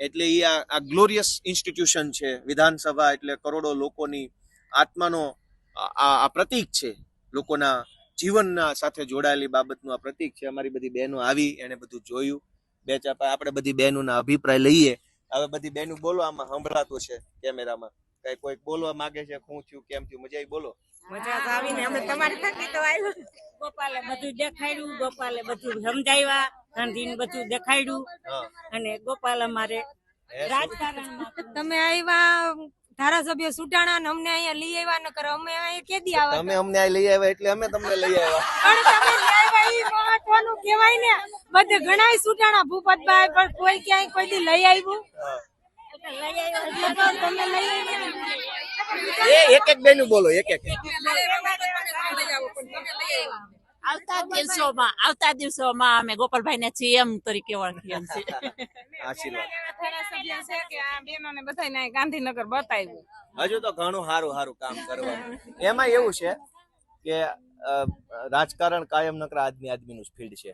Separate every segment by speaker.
Speaker 1: એટલે એ આ glorious institution છે. વિધાનસભા એટલે કરોડો લોકોની આત્માનો આ પ્રતીક છે. લોકોના જીવનના સાથે જોડાયેલી બાબતનું આ પ્રતીક છે. અમારી બધી બહેનો આવી એણે બધું જોયું. બે ચાપા આપણે બધી બહેનોના અભિપ્રાય લઈએ. હવે બધી બહેનો બોલો, આમાં સંભળાતું છે કેમેરામાં. કઈ કોઈક બોલવા માંગે છે શું થયું કેમ થયું મજા આવી બોલો.
Speaker 2: મજા આવીને અમે તમારી થકી તો આવ્યું ગોપાલે બધું દેખાડ્યું ગોપાલે બધું સમજાવ્યા ગાંધીને બધું દેખાડ્યું. અને ગોપાલ અમારે રાજકારણ
Speaker 3: તમે આવ્યા ધારાસભ્ય સુટાણા ને અમને અહીંયા લઈ આવ્યા ન કરો અમે અહીંયા કેદી આવા
Speaker 1: તમે અમને અહીં લઈ આવ્યા એટલે અમે તમને લઈ આવ્યા
Speaker 3: પણ તમે લઈ આવ્યા ઈ મહત્વનું કહેવાય ને. બધે ઘણાય સુટાણા ભૂપતભાઈ પણ કોઈ ક્યાંય કોઈ દી લઈ આવ્યું
Speaker 1: એ એક એક બેનું બોલો એક એક.
Speaker 4: આવતા દિવસોમાં આવતા દિવસોમાં અમે ગોપાલભાઈ ને સીએમ તરીકે ઓળખીએ છીએ.
Speaker 3: ગાંધીનગર બતાવ્યું
Speaker 1: હજુ તો ઘણું સારું સારું કામ કરવાનું. એમાં એવું છે કે રાજકારણ કાયમ નકરા આદમી આદમીનું નું ફિલ્ડ છે.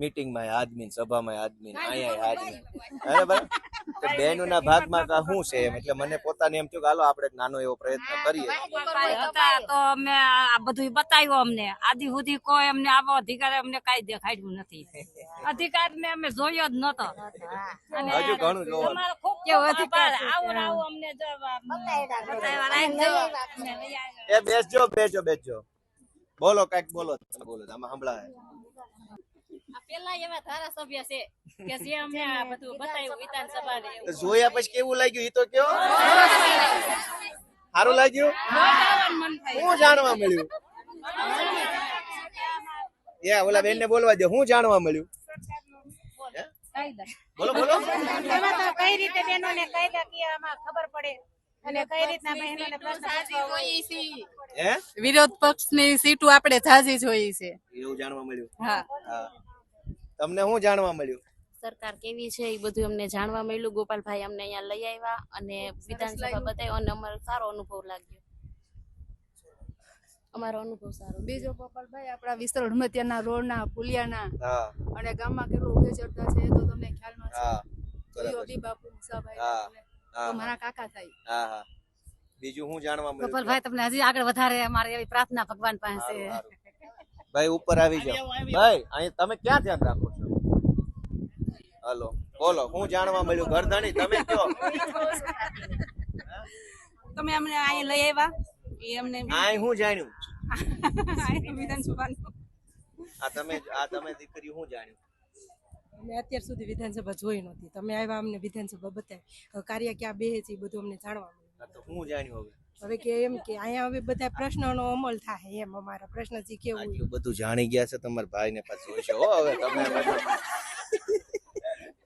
Speaker 1: મીટિંગમાં આદમી સભામાં આદમી અહીંયા આદમી બરાબર? તો બહેનોના ભાગમાં કા શું છે? એમ એટલે મને પોતાને એમ થયું કે હાલો આપણે નાનો એવો પ્રયત્ન કરીએ.
Speaker 2: તો અમે આ બધું બતાવ્યું અમને. આદિ સુધી કોઈ અમને આવો અધિકાર અમને કાઈ દેખાડ્યું નથી. અધિકાર ને અમે જોયો જ નતો અને
Speaker 1: હજુ ઘણું જોવાનું
Speaker 2: તમારો ખૂબ
Speaker 3: કેવો અધિકાર
Speaker 2: આવો આવો અમને બતાવ્યા.
Speaker 1: એ બેસજો બેસજો બેસજો. બોલો કંઈક બોલો બોલો આમાં સંભળાય.
Speaker 4: પેલા એવા ધારાસભ્ય છે કે જે અમને આ બધું બતાવ્યું વિધાનસભા
Speaker 1: જોયા પછી કેવું લાગ્યું? એ તો કયો? સારું લાગ્યું? શું જાણવા મળ્યું? એ ઓલા બેન ને બોલવા દો શું જાણવા મળ્યું? બોલો બોલો.
Speaker 3: એમાં તો કઈ રીતે બેનોને કાયદાકીયમાં ખબર પડે? અને કઈ રીતના બહેનોને પ્રશ્ન પૂછવા હોય.
Speaker 1: હે?
Speaker 5: વિરોધ પક્ષની સીટો આપણે ઝાઝી જોઈ છે.
Speaker 1: એવું જાણવા મળ્યું?
Speaker 5: હા.
Speaker 1: તમને શું જાણવા મળ્યું?
Speaker 4: સરકાર કેવી છે એ બધું અમને જાણવા મળ્યું. ગોપાલભાઈ અમને અહીંયા લઈ આવ્યા અને વિધાનસભા બતાવ્યો અને અમારો સારો અનુભવ લાગ્યો. અમારો અનુભવ સારો
Speaker 5: બીજો ગોપાલભાઈ આપણા વિસ્તાર હડમતિયાના રોડના પુલિયાના અને ગામમાં કેટલું ઉભે ચડતા છે તો તમને ખ્યાલમાં છે. બાપુ મુસાભાઈ મારા કાકા થાય.
Speaker 1: હા હા. બીજું હું જાણવા મળ્યું?
Speaker 2: ગોપાલભાઈ તમને હજી આગળ વધારે અમારે એવી પ્રાર્થના ભગવાન પાસે.
Speaker 1: ભાઈ ઉપર આવી જાઓ. ભાઈ અહીં તમે ક્યાં ધ્યાન રાખો છો? હલો બોલો હું જાણવા મળ્યું ઘરધણી તમે કયો
Speaker 3: તમે અમને અહીં લઈ આવ્યા? એ અમને
Speaker 1: અહીં હું જાણ્યું?
Speaker 3: વિધાનસભાનું.
Speaker 1: આ તમે આ તમે દીકરી હું જાણ્યું?
Speaker 6: મેં અત્યાર સુધી વિધાનસભા જોઈ નહોતી. તમે આવ્યા અમને વિધાનસભા બતાવી. કાર્ય ક્યાં બે છે એ બધું અમને જાણવા મળ્યું.
Speaker 1: હું જાણ્યું હવે?
Speaker 6: હવે કે એમ કે અહીંયા હવે બધા પ્રશ્નોનો અમલ થાય એમ અમારા પ્રશ્ન જે કેવું
Speaker 1: આટલું બધું જાણી ગયા છે તમારા ભાઈને પાછું હશે હો હવે તમે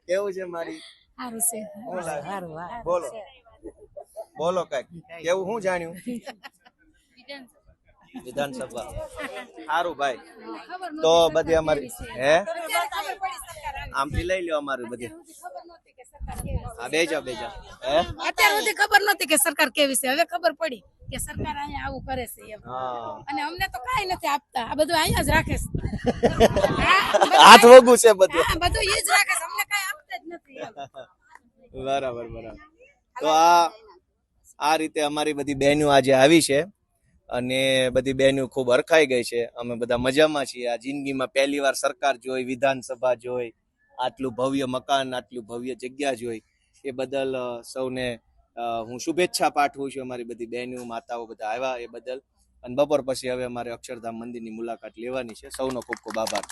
Speaker 1: કેવું છે મારી?
Speaker 3: સારું છે.
Speaker 1: સારું? બોલો. બોલો કંઈક. કેવું હું જાણ્યું? વિધાનસભા. સારું ભાઈ. તો બધી અમારી હે? આમથી લઈ લ્યો અમારું બધી. હા બેજા બેજા હે?
Speaker 3: અત્યાર સુધી ખબર નતી કે સરકાર કેવી છે. હવે ખબર પડી કે સરકાર અહીંયા આવું કરે છે એમ. અને અમને તો કાંઈ નથી આપતા. આ બધું અહીંયા જ રાખે છે.
Speaker 1: હાથ વગું છે બધું.
Speaker 3: બધું એ જ રાખે છે. અમને કાંઈ આપતા જ નથી
Speaker 1: બરાબર બરાબર. તો આ આ રીતે અમારી બધી બહેનો આજે આવી છે. અને બધી બહેનો ખૂબ હરખાઈ ગઈ છે. અમે બધા મજામાં છીએ. આ જિંદગીમાં પહેલી વાર સરકાર જોઈ, વિધાનસભા જોઈ, આટલું ભવ્ય મકાન, આટલું ભવ્ય જગ્યા જોઈ. એ બદલ સૌને હું શુભેચ્છા પાઠવું છું અમારી બધી બહેનો માતાઓ બધા આવ્યા એ બદલ. અને બપોર પછી હવે અમારે અક્ષરધામ મંદિરની મુલાકાત લેવાની છે. સૌનો ખૂબ ખૂબ આભાર.